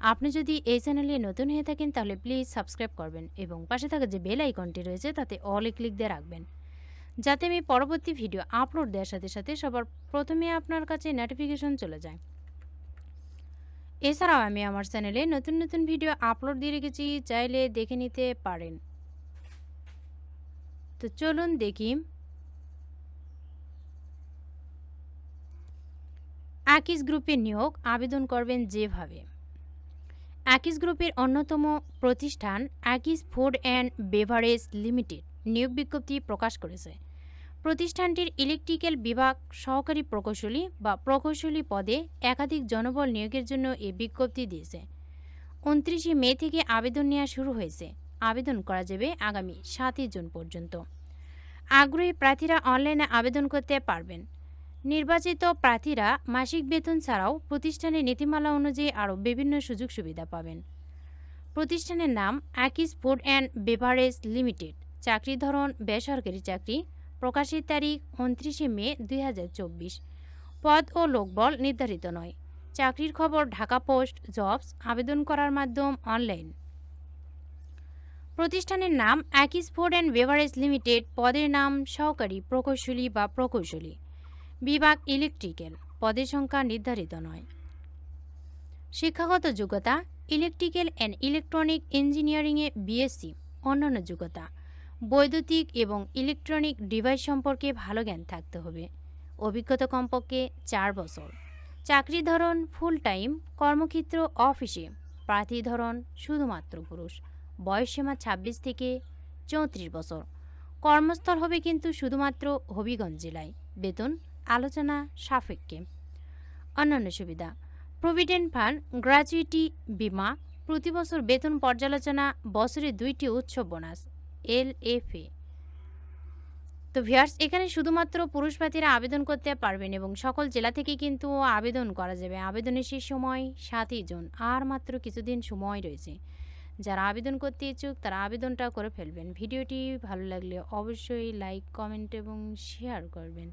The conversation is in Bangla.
আপনি যদি এই চ্যানেলে নতুন হয়ে থাকেন, তাহলে প্লিজ সাবস্ক্রাইব করবেন এবং পাশে থাকা যে বেল আইকনটি রয়েছে, তাতে অলে ক্লিক দিয়ে রাখবেন। যাতে আমি পরবর্তী ভিডিও আপলোড দেওয়ার সাথে সাথে সবার প্রথমে আপনার কাছে নোটিফিকেশন চলে যায়। এছাড়াও আমি আমার চ্যানেলে নতুন নতুন ভিডিও আপলোড দিয়ে রেখেছি, চাইলে দেখে নিতে পারেন। তো চলুন দেখি। আকিস গ্রুপে নিয়োগ, আবেদন করবেন যেভাবে। আকিস গ্রুপের অন্যতম প্রতিষ্ঠান আকিস ফুড অ্যান্ড বেভারেজ লিমিটেড নিয়োগ বিজ্ঞপ্তি প্রকাশ করেছে। প্রতিষ্ঠানটির ইলেকট্রিক্যাল বিভাগ সহকারী প্রকৌশলী বা প্রকৌশলী পদে একাধিক জনবল নিয়োগের জন্য এ বিজ্ঞপ্তি দিয়েছে। উনত্রিশে মে থেকে আবেদন নেওয়া শুরু হয়েছে। আবেদন করা যাবে আগামী সাতই জুন পর্যন্ত। আগ্রহী প্রার্থীরা অনলাইনে আবেদন করতে পারবেন। নির্বাচিত প্রার্থীরা মাসিক বেতন ছাড়াও প্রতিষ্ঠানের নীতিমালা অনুযায়ী আরও বিভিন্ন সুযোগ সুবিধা পাবেন। প্রতিষ্ঠানের নাম Akij food and beverage limited. চাকরি ধরন, বেসরকারি চাকরি। প্রকাশের তারিখ উনত্রিশে মে দুই হাজার চব্বিশ। পদ ও লোকবল নির্ধারিত নয়। চাকরির খবর, ঢাকা পোস্ট, জবস, আবেদন করার মাধ্যম, অনলাইন। প্রতিষ্ঠানের নাম Akij food and beverage limited. পদের নাম সহকারী প্রকৌশলী বা প্রকৌশলী। বিভাগ ইলেকট্রিক্যাল পদের সংখ্যা নির্ধারিত নয়। শিক্ষাগত যোগ্যতা ইলেকট্রিক্যাল অ্যান্ড ইলেকট্রনিক ইঞ্জিনিয়ারিংয়ে বিএসসি অন্যান্য যোগ্যতা। বৈদ্যুতিক এবং ইলেকট্রনিক ডিভাইস সম্পর্কে ভালো জ্ঞান থাকতে হবে। অভিজ্ঞতা কমপক্ষে চার বছর। চাকরি ধরন ফুল টাইম কর্মক্ষেত্র অফিসে প্রার্থী ধরন শুধুমাত্র পুরুষ। বয়সসীমা ছাব্বিশ থেকে চৌত্রিশ বছর। কর্মস্থল হবে কিন্তু শুধুমাত্র হবিগঞ্জ জেলায়। বেতন আলোচনা সাপেক্ষে। অন্যান্য সুবিধা, প্রভিডেন্ট ফান্ড, গ্র্যাচুইটি বিমা, প্রতি বছর বেতন পর্যালোচনা, বছরে দুইটি উৎসব বোনাস, এল এফ এ। তো ভিয়ার্স এখানে শুধুমাত্র পুরুষ প্রার্থীরা আবেদন করতে পারবেন এবং সকল জেলা থেকে কিন্তু আবেদন করা যাবে। আবেদনের শেষ সময় সাতই জুন, আর মাত্র কিছুদিন সময় রয়েছে। যারা আবেদন করতে ইচ্ছুক, তারা আবেদনটা করে ফেলবেন। ভিডিওটি ভালো লাগলে অবশ্যই লাইক, কমেন্ট এবং শেয়ার করবেন।